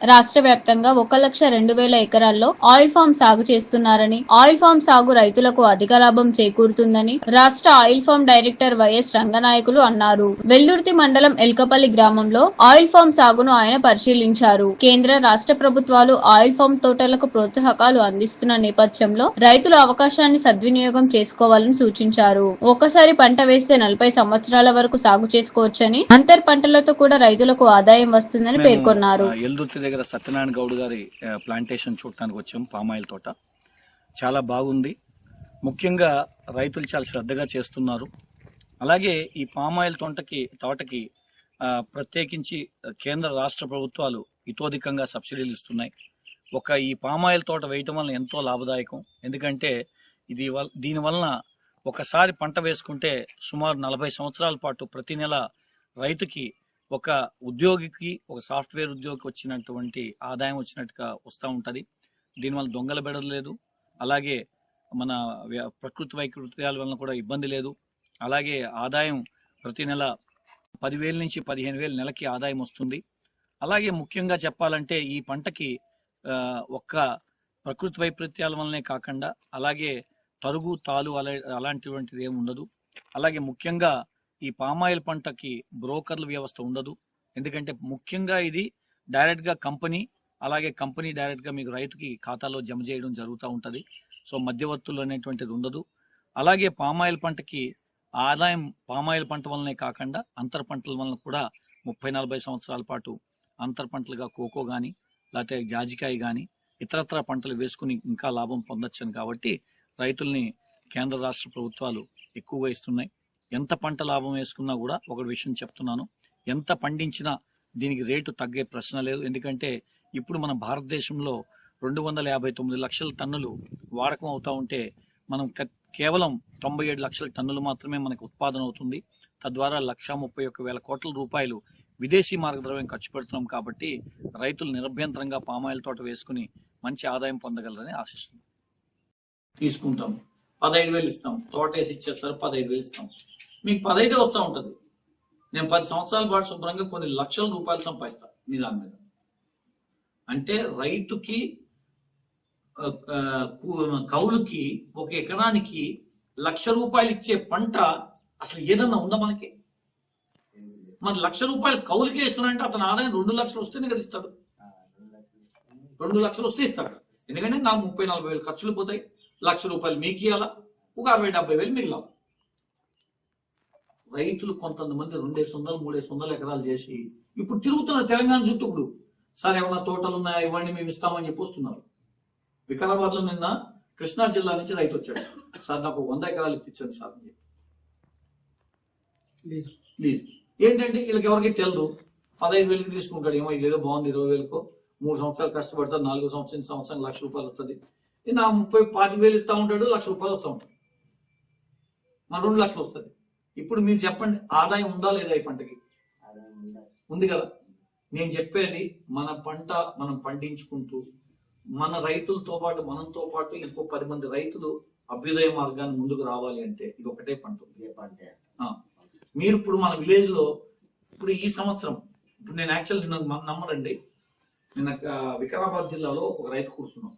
రాష్ట్ర వ్యాప్తంగా ఒక లక్ష రెండు వేల ఎకరాల్లో ఆయిల్ ఫామ్ సాగు చేస్తున్నారని ఆయిల్ ఫామ్ సాగు రైతులకు అధిక లాభం చేకూరుతుందని రాష్ట్ర oil farm director YS Ranganayakulu అన్నారు. వెల్దుర్తి మండలం ఎల్కపల్లి గ్రామంలో ఆయిల్ ఫామ్ సాగును ఆయన పరిశీలించారు. కేంద్ర రాష్ట్ర ప్రభుత్వాలు ఆయిల్ ఫామ్ తోటలకు ప్రోత్సాహకాలు అందిస్తున్న నేపథ్యంలో రైతులు అవకాశాన్ని సద్వినియోగం చేసుకోవాలని సూచించారు. ఒక్కసారి పంట వేస్తే నలభై సంవత్సరాల వరకు సాగు చేసుకోవచ్చని అంతర్ పంటలతో కూడా రైతులకు ఆదాయం వస్తుందని పేర్కొన్నారు. దగ్గర సత్యనారాయణ గౌడ్ గారి ప్లాంటేషన్ చూడటానికి వచ్చాం పామాయిల్ తోట. చాలా బాగుంది. ముఖ్యంగా రైతులు చాలా శ్రద్ధగా చేస్తున్నారు. అలాగే ఈ పామాయిల్ తోటకి తోటకి ప్రత్యేకించి కేంద్ర రాష్ట్ర ప్రభుత్వాలు ఇతోధికంగా సబ్సిడీలు ఇస్తున్నాయి. ఒక ఈ పామాయిల్ తోట వేయటం వల్ల ఎంతో లాభదాయకం. ఎందుకంటే ఇది వల్ దీని వలన ఒకసారి పంట వేసుకుంటే సుమారు నలభై సంవత్సరాల పాటు ప్రతి నెల రైతుకి ఒక ఉద్యోగికి ఒక సాఫ్ట్వేర్ ఉద్యోగికి వచ్చినటువంటి ఆదాయం వచ్చినట్టుగా వస్తూ ఉంటుంది. దీనివల్ల దొంగల బెడలు లేదు. అలాగే మన ప్రకృతి వైకృత్యాల వలన కూడా ఇబ్బంది లేదు. అలాగే ఆదాయం ప్రతి నెల పదివేల నుంచి పదిహేను వేలు నెలకి ఆదాయం వస్తుంది. అలాగే ముఖ్యంగా చెప్పాలంటే ఈ పంటకి ఒక్క ప్రకృతి వైపరీత్యాల వల్లనే కాకుండా అలాగే తరుగు తాలు అలా అలాంటివంటిది ఏమి ఉండదు. అలాగే ముఖ్యంగా ఈ పామాయిల్ పంటకి బ్రోకర్ల వ్యవస్థ ఉండదు. ఎందుకంటే ముఖ్యంగా ఇది డైరెక్ట్గా కంపెనీ అలాగే కంపెనీ డైరెక్ట్గా మీకు రైతుకి ఖాతాలో జమ చేయడం జరుగుతూ ఉంటుంది. సో మధ్యవర్తులు అనేటువంటిది ఉండదు. అలాగే పామాయిల్ పంటకి ఆదాయం పామాయిల్ పంట వల్లనే కాకుండా అంతర పంటల వలన కూడా ముప్పై నలభై సంవత్సరాల పాటు అంతర పంటలుగా కోకో కానీ లేకపోతే జాజికాయ కానీ ఇతరత్ర పంటలు వేసుకుని ఇంకా లాభం పొందొచ్చాను కాబట్టి రైతుల్ని కేంద్ర రాష్ట్ర ప్రభుత్వాలు ఎక్కువగా ఇస్తున్నాయి ఎంత పంట లాభం వేసుకున్నా కూడా ఒక విషయం చెప్తున్నాను. ఎంత పండించినా దీనికి రేటు తగ్గే ప్రశ్న లేదు. ఎందుకంటే ఇప్పుడు మన భారతదేశంలో రెండు వందల యాభై తొమ్మిది లక్షల టన్నులు వాడకం అవుతా ఉంటే మనం కేవలం తొంభై ఏడు లక్షల టన్నులు మాత్రమే మనకు ఉత్పాదన అవుతుంది. తద్వారా లక్షా ముప్పై ఒక్క వేల కోట్ల రూపాయలు విదేశీ మార్గద్రవ్యం ఖర్చు పెడుతున్నాం కాబట్టి రైతులు నిరభ్యంతరంగా పామాయిల్ తోట వేసుకుని మంచి ఆదాయం పొందగలరని ఆశిస్తున్నాం. తీసుకుంటాం. పదహైదు వేలు ఇస్తాం. తోట వేసి ఇచ్చేస్తారు పదహైదు వేలు ఇస్తాం. మీకు పదహైదే వస్తూ ఉంటుంది. నేను పది సంవత్సరాల పాటు శుభ్రంగా కొన్ని లక్షల రూపాయలు సంపాదిస్తాను మీ దాని మీద. అంటే రైతుకి కౌలుకి ఒక ఎకరానికి లక్ష రూపాయలు ఇచ్చే పంట అసలు ఏదన్నా ఉందా మనకి? మరి లక్ష రూపాయలు కౌలుకే ఇస్తున్నాడంటే అతను ఆదాయం రెండు లక్షలు వస్తేనే కదా ఇస్తాడు. రెండు లక్షలు వస్తే ఇస్తాడు. ఎందుకంటే నాకు ముప్పై నలభై వేలు ఖర్చులు పోతాయి. లక్ష రూపాయలు మీకు ఇవ్వాలా ఒక అరవై డెబ్బై వేలు మిగిలాలి? రైతులు కొంతమంది రెండేసి వందలు మూడేసి వందలు ఎకరాలు చేసి ఇప్పుడు తిరుగుతున్నారు తెలంగాణ చుట్టూ ఇప్పుడు. సార్ ఏమైనా తోటలు ఉన్నాయా ఇవ్వండి మేము ఇస్తామని చెప్పి వస్తున్నారు. వికారాబాద్లో నిన్న కృష్ణా జిల్లా నుంచి రైతు వచ్చాడు. సార్ నాకు వంద ఎకరాలు ఇప్పించండి సార్ అని చెప్పి. ప్లీజ్. ఏంటంటే వీళ్ళకి ఎవరికి తెలియదు పదహైదు వేలకి తీసుకుంటాడు. ఏమో ఏదో బాగుంది ఇరవై వేలకు. మూడు సంవత్సరాలు కష్టపడతాడు. నాలుగో సంవత్సరం సంవత్సరం లక్ష రూపాయలు వస్తుంది. నా ముప్పై పాతి వేలు ఇస్తా ఉంటాడు లక్ష రూపాయలు వస్తూ ఉంటాడు. మన రెండు లక్షలు వస్తుంది. ఇప్పుడు మీరు చెప్పండి ఆదాయం ఉందా లేదా ఈ పంటకి? ఉంది కదా. నేను చెప్పేది మన పంట మనం పండించుకుంటూ మన రైతులతో పాటు మనంతో పాటు ఇంకో పది మంది రైతులు అభ్యుదయ మార్గాన్ని ముందుకు రావాలి అంటే ఇది ఒకటే పంట. మీరు ఇప్పుడు మన విలేజ్లో ఇప్పుడు ఈ సంవత్సరం ఇప్పుడు నేను యాక్చువల్ నిన్న నమ్మరండి నిన్న వికారాబాద్ జిల్లాలో ఒక రైతు కూర్చున్నాం.